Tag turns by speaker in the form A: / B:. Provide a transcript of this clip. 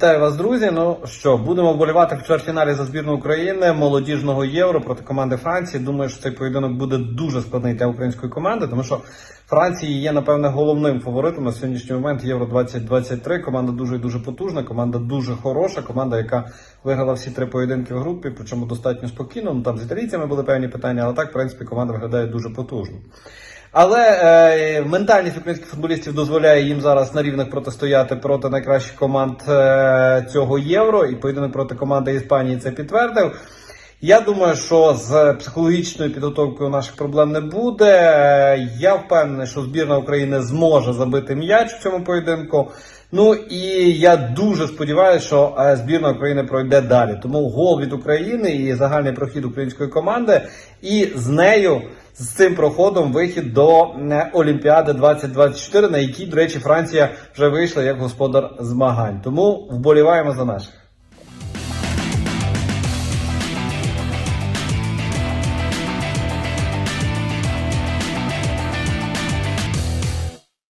A: Вітаю вас, друзі. Ну що, будемо вболівати в чвертьфіналі за збірну України молодіжного євро проти команди Франції. Думаю, що цей поєдинок буде дуже складний для української команди, тому що Франції є, напевне, головним фаворитом на сьогоднішній момент Євро 2023. Команда дуже і дуже потужна, команда дуже хороша, команда, яка виграла всі три поєдинки в групі, причому достатньо спокійно. Ну там з італійцями були певні питання, але так, в принципі, команда виглядає дуже потужно. Але е, ментальність українських футболістів дозволяє їм зараз на рівних протистояти проти найкращих команд е, цього євро. І поєдинок проти команди Іспанії це підтвердив. Я думаю, що з психологічною підготовкою наших проблем не буде. Е, Я впевнений, що збірна України зможе забити м'яч в цьому поєдинку. Ну і я дуже сподіваюся, що е, збірна України пройде далі. Тому гол від України і загальний прохід української команди, і з нею. З цим проходом вихід до е, Олімпіади 2024, на якій, до речі, Франція вже вийшла як господар змагань. Тому вболіваємо за наших.